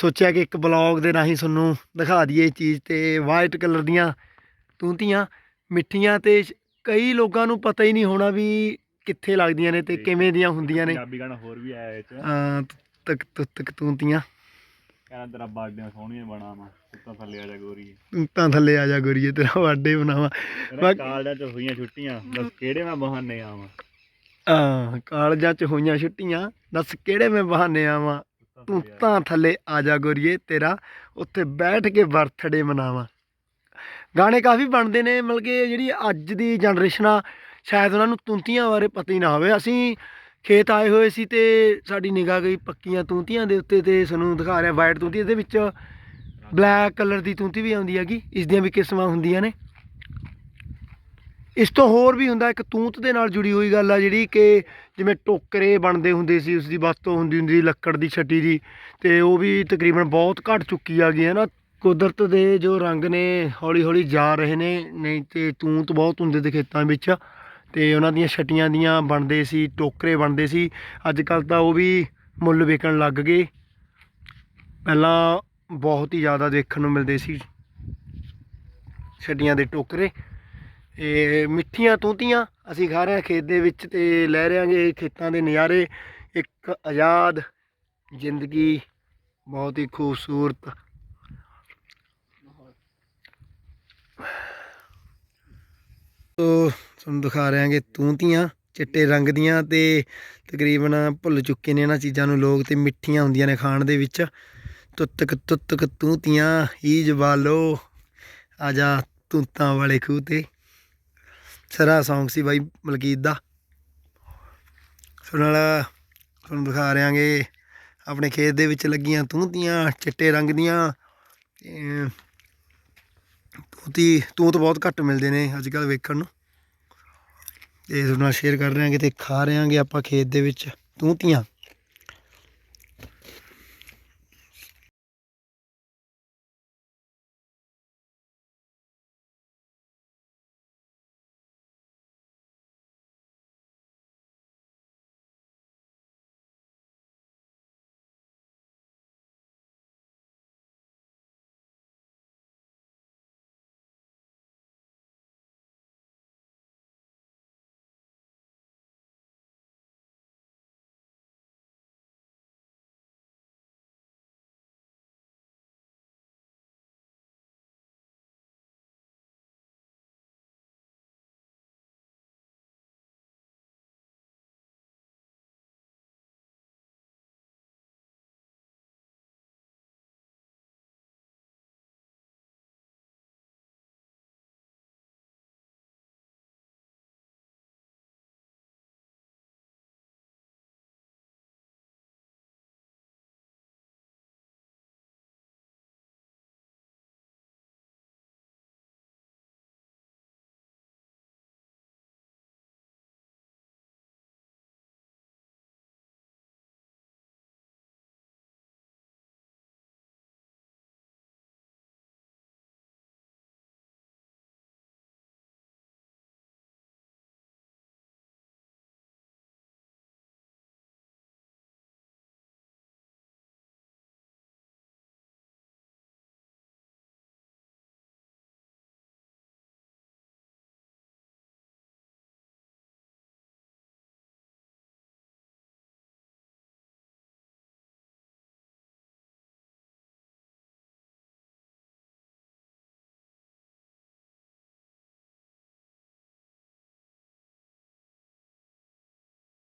ਸੋਚਿਆ ਕਿ ਇੱਕ ਬਲੌਗ ਦੇ ਰਾਹੀਂ ਤੁਹਾਨੂੰ ਦਿਖਾ ਦਈਏ ਇਹ ਚੀਜ਼ ਤੇ ਵਾਈਟ ਕਲਰ ਦੀਆਂ ਤੂੰਤੀਆਂ ਮਿੱਠੀਆਂ ਤੇ ਕਈ ਲੋਕਾਂ ਨੂੰ ਪਤਾ ਹੀ ਨਹੀਂ ਹੋਣਾ ਵੀ ਕਿੱਥੇ ਲੱਗਦੀਆਂ ਨੇ ਤੇ ਕਿਵੇਂ ਦੀਆਂ ਹੁੰਦੀਆਂ ਨੇ। ਪੰਜਾਬੀ ਗਾਣਾ ਹੋਰ ਵੀ ਆਇਆ ਇਹ ਚ। ਅਹ ਤਕ ਤਕ ਤਕ ਤੂੰਤੀਆਂ। ਕਹਿੰਦਾ ਤੇਰਾ ਬਰਥਡੇ ਸੋਹਣੀਆਂ ਬਣਾਵਾ ਕੁੱਤਾ ਥੱਲੇ ਆ ਜਾ ਗੋਰੀ। ਤਾਂ ਥੱਲੇ ਆ ਜਾ ਗੁਰੀਏ ਤੇਰਾ ਬਰਥਡੇ ਬਣਾਵਾ ਕਾਲਜਾਂ ਚ ਹੋਈਆਂ ਛੁੱਟੀਆਂ ਦੱਸ ਕਿਹੜੇ ਮੈਂ ਬਹਾਨੇ ਆਵਾਂ? ਆ ਕਾਲਜਾਂ ਚ ਹੋਈਆਂ ਛੁੱਟੀਆਂ ਦੱਸ ਕਿਹੜੇ ਮੈਂ ਬਹਾਨੇ ਆਵਾਂ? ਤੂੰ ਥੱਲੇ ਆ ਤਾਂ ਥੱਲੇ ਆ ਜਾ ਗੁਰੀਏ ਤੇਰਾ ਉੱਥੇ ਬੈਠ ਕੇ ਬਰਥਡੇ ਮਨਾਵਾਂ। ਗਾਣੇ ਕਾਫੀ ਬਣਦੇ ਨੇ ਮਤਲਬ ਕਿ ਜਿਹੜੀ ਅੱਜ ਦੀ ਜਨਰੇਸ਼ਨ ਆ ਸ਼ਾਇਦ ਉਹਨਾਂ ਨੂੰ ਤੁੰਤੀਆਂ ਬਾਰੇ ਪਤਾ ਹੀ ਨਾ ਹੋਵੇ। ਅਸੀਂ ਖੇਤ ਆਏ ਹੋਏ ਸੀ ਤੇ ਸਾਡੀ ਨਿਗਾਹ ਗਈ ਪੱਕੀਆਂ ਤੂੰਤੀਆਂ ਦੇ ਉੱਤੇ ਤੇ ਸਾਨੂੰ ਦਿਖਾ ਰਿਹਾ ਵਾਈਟ ਤੂੰਤੀ ਇਹਦੇ ਵਿੱਚ ਬਲੈਕ ਕਲਰ ਦੀ ਤੂੰਤੀ ਵੀ ਆਉਂਦੀ ਹੈਗੀ ਇਸ ਦੀਆਂ ਵੀ ਕਿਸਮਾਂ ਹੁੰਦੀਆਂ ਨੇ। ਇਸ ਤੋਂ ਹੋਰ ਵੀ ਹੁੰਦਾ, ਇੱਕ ਤੂੰਤ ਦੇ ਨਾਲ ਜੁੜੀ ਹੋਈ ਗੱਲ ਆ ਜਿਹੜੀ ਕਿ ਜਿਵੇਂ ਟੋਕਰੇ ਬਣਦੇ ਹੁੰਦੇ ਸੀ ਉਸ ਦੀ ਵਸਤੋਂ ਹੁੰਦੀ ਹੁੰਦੀ ਸੀ, ਲੱਕੜ ਦੀ ਛੱਟੀ ਦੀ, ਤੇ ਉਹ ਵੀ ਤਕਰੀਬਨ ਬਹੁਤ ਘਟ ਚੁੱਕੀ ਆ ਗਈ ਹੈ ਨਾ। ਕੁਦਰਤ ਦੇ ਜੋ ਰੰਗ ਨੇ ਹੌਲੀ ਹੌਲੀ ਜਾ ਰਹੇ ਨੇ, ਨਹੀਂ ਤੇ ਤੂੰਤ ਬਹੁਤ ਹੁੰਦੇ ਤੇ ਖੇਤਾਂ ਵਿੱਚ, ਤੇ ਉਹਨਾਂ ਦੀਆਂ ਛਟੀਆਂ ਦੀਆਂ ਬਣਦੇ ਸੀ, ਟੋਕਰੇ ਬਣਦੇ ਸੀ। ਅੱਜ ਕੱਲ ਤਾਂ ਉਹ ਵੀ ਮੁੱਲ ਵਿਕਣ ਲੱਗ ਗਏ। ਪਹਿਲਾਂ ਬਹੁਤ ਹੀ ਜ਼ਿਆਦਾ ਦੇਖਣ ਨੂੰ ਮਿਲਦੇ ਸੀ, ਛਟੀਆਂ ਦੇ ਟੋਕਰੇ। ਇਹ ਮਿੱਠੀਆਂ ਤੂਤੀਆਂ ਅਸੀਂ ਖਾ ਰਹੇ ਹਾਂ ਖੇਤ ਦੇ ਵਿੱਚ ਤੇ ਲੈ ਰਹੇ ਖੇਤਾਂ ਦੇ ਨਜ਼ਾਰੇ। ਇੱਕ ਆਜ਼ਾਦ ਜ਼ਿੰਦਗੀ, ਬਹੁਤ ਹੀ ਖੂਬਸੂਰਤ। ਤੋ ਤੁਹਾਨੂੰ ਦਿਖਾ ਰਹੇ ਹਾਂਗੇ ਤੂੰਤੀਆਂ, ਚਿੱਟੇ ਰੰਗ ਦੀਆਂ ਤੇ ਤਕਰੀਬਨ ਭੁੱਲ ਚੁੱਕੇ ਨੇ ਇਹਨਾਂ ਚੀਜ਼ਾਂ ਨੂੰ ਲੋਕ ਤੇ ਮਿੱਠੀਆਂ ਹੁੰਦੀਆਂ ਨੇ ਖਾਣ ਦੇ ਵਿੱਚ। ਤੁੱਤਕ ਤੁੱਤਕ ਤੂੰਤੀਆਂ ਹੀ ਜਵਾਲੋ ਆ ਜਾ ਤੂੰਤਾਂ ਵਾਲੇ ਖੂਹ ਤੇ। ਸਰਾ Song ਸੀ ਬਾਈ ਮਲਕੀਤ ਦਾ। ਸੋ ਨਾਲ ਤੁਹਾਨੂੰ ਦਿਖਾ ਰਿਆਂਗੇ ਆਪਣੇ ਖੇਤ ਦੇ ਵਿੱਚ ਲੱਗੀਆਂ ਤੂੰਤੀਆਂ, ਚਿੱਟੇ ਰੰਗ ਦੀਆਂ। ਤੂਤੀ, ਤੂਤ ਬਹੁਤ ਘੱਟ ਮਿਲਦੇ ਨੇ ਅੱਜ ਕੱਲ ਵੇਖਣ ਨੂੰ। ਤੇ ਤੁਹਾਡੇ ਨਾਲ ਸ਼ੇਅਰ ਕਰ ਰਹੇ ਹਾਂਗੇ ਤੇ ਖਾ ਰਹੇ ਆਪਾਂ ਖੇਤ ਦੇ ਵਿੱਚ ਤੂੰਤੀਆਂ।